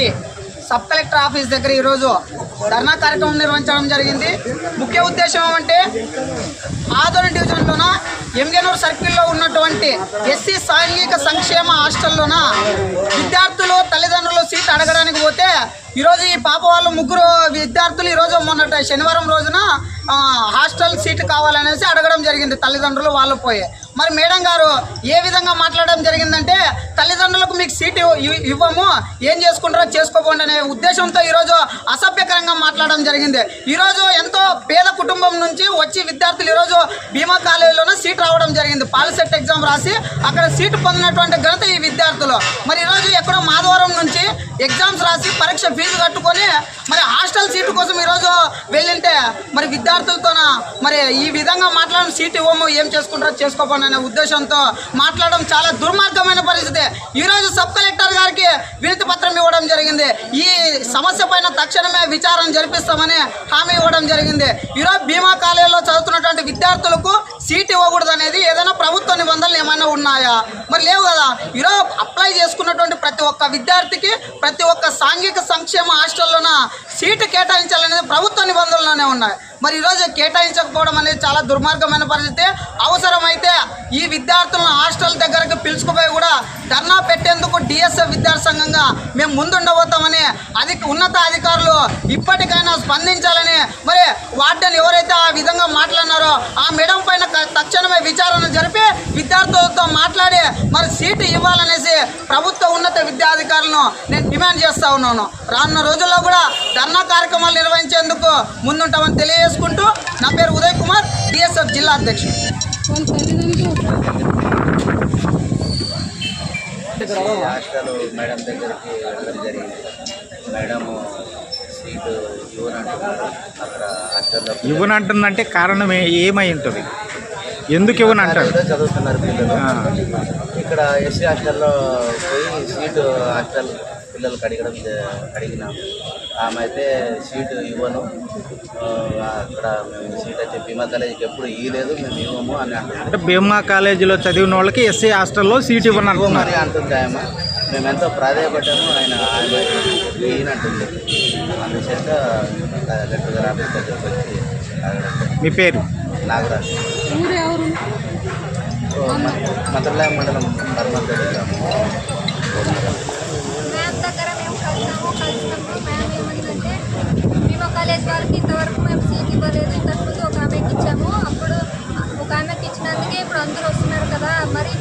కాబట్టి sub collector office దగ్గర ఈరోజు ధర్నా కార్యక్రమం నిర్వహించడం జరిగింది. ముఖ్య ఉద్దేశం ఏమంటే ఆదోని డివిజన్లోన ఎంగనూరు సర్కిల్లో ఉన్నటువంటి ఎస్సీ సాంఘిక సంక్షేమ హాస్టల్లోన పోతే ఈరోజు ఈ పాప వాళ్ళు ముగ్గురు విద్యార్థులు ఈరోజు మొన్నట శనివారం రోజున హాస్టల్ సీట్ కావాలనేసి అడగడం జరిగింది. తల్లిదండ్రులు వాళ్ళు పోయి. మరి మేడం గారు ఏ విధంగా మాట్లాడడం జరిగిందంటే తల్లిదండ్రులకు మీకు సీటు ఇవ్వము ఏం చేసుకుంటారో చేసుకోకండి అనే ఉద్దేశంతో ఈరోజు అసభ్యకరంగా మాట్లాడడం జరిగింది. ఈరోజు ఎంతో పేద కుటుంబం నుంచి వచ్చి విద్యార్థులు ఈరోజు భీమా కాలేజీలోనే సీట్ రావడం జరిగింది. పాలిసెట్ ఎగ్జామ్ రాసి అక్కడ సీటు పొందినటువంటి ఘనత ఈ విద్యార్థులు. మరి కూడా మాధవరం నుంచి ఎగ్జామ్స్ రాసి పరీక్ష ఫీజు కట్టుకొని మరి హాస్టల్ సీటు కోసం ఈరోజు వెళ్ళింటే మరి విద్యార్థులతోన? మరి ఈ విధంగా మాట్లాడడం సీట్ ఇవ్వము ఏం చేసుకుంటారో చేసుకోపోండి అనే ఉద్దేశంతో మాట్లాడడం చాలా దుర్మార్గమైన పరిస్థితి. ఈరోజు సబ్ కలెక్టర్ గారికి వినతి పత్రం ఇవ్వడం జరిగింది. ఈ సమస్య పైన తక్షణమే విచారణ జరిపిస్తామని హామీ ఇవ్వడం జరిగింది. ఈరోజు భీమా కాలేజీలో చదువుతున్నటువంటి విద్యార్థులకు సీట్ ఇవ్వకూడదు అనేది ఏదైనా ప్రభుత్వం ఉన్నాయా? మరి లేవు కదా. ఈరోజు అప్లై చేసుకున్నటువంటి ప్రతి ఒక్క విద్యార్థికి ప్రతి ఒక్క సాంఘిక సంక్షేమ హాస్టల్లోన సీటు కేటాయించాలనేది ప్రభుత్వ నిబంధనలోనే ఉన్నాయి. మరి ఈరోజు కేటాయించకపోవడం అనేది చాలా దుర్మార్గమైన పరిస్థితి. అవసరమైతే ఈ విద్యార్థులను హాస్టల్ దగ్గరకు పిలుచుకుపోయి కూడా ధర్నా పెట్టేందుకు డిఎస్ఎఫ్ విద్యార్థి సంఘంగా మేము ముందుండబోతామని అది ఉన్నత అధికారులు ఇప్పటికైనా స్పందించాలని మరి వార్డెన్ ఎవరైతే ఆ విధంగా మాట్లాడినారో ఆ మేడం పైన క- తక్షణమే విచారణ జరిపి విద్యార్థులతో మాట్లాడి మరి సీటు ఇవ్వాలనేసి ప్రభుత్వ ఉన్నత విద్యాధికారులను నేను డిమాండ్ చేస్తా ఉన్నాను. రానున్న రోజుల్లో కూడా ధర్నా కార్యక్రమాలు నిర్వహించేందుకు ముందుంటామని తెలియజేసుకుంటూ నా పేరు ఉదయ్ కుమార్ డిఎస్ఎఫ్ జిల్లా అధ్యక్షుడు. హాస్టల్ మేడం దగ్గరికి వెళ్ళడం జరిగింది. మేడం సీటు ఇవ్వనంటున్నారు. అక్కడ హాస్టల్లో ఇవ్వనంటుందంటే కారణం ఏమై ఉంటుంది? ఎందుకు ఇవ్వనంటారు? చదువుతున్నారు పిల్లలు. ఇక్కడ ఎస్సీ హాస్టల్లో పోయి సీటు హాస్టల్ పిల్లలకు అడగడం అడిగినాం ఆమె అయితే సీటు ఇవ్వను. ఆ, అక్కడ మేము సీట్ అయితే భీమా కాలేజీకి ఎప్పుడు ఇవ్వలేదు మేము ఇవ్వము అని అంటున్నాం అంటే భీమా కాలేజీలో చదివిన వాళ్ళకి ఎస్సీ హాస్టల్లో సీట్ ఇవ్వను అంటున్నారు అంటుంది ఆమె. మేము ఎంతో ప్రాధాయపడ్డాము ఆయన ఆమె ఈయనంటుంది. అందుచేత గట్టు గారు ఆఫీస్ దగ్గరికి వచ్చి మీ పేరు? నాగరాజు. మదర్లా మండలం పరమంత మ్యామ్ దగ్గర మేము కలిసాము కలిసినప్పుడు మ్యామ్ ఏమందంటే మేము కాలేజ్ వాళ్ళకి ఇంతవరకు మేము సీట్ ఇవ్వలేదు. ఇంతకుముందు ఒక ఆమెకి ఇచ్చాము. అప్పుడు ఒక ఆమెకి ఇచ్చినందుకే ఇప్పుడు అందరూ వస్తున్నారు కదా. మరి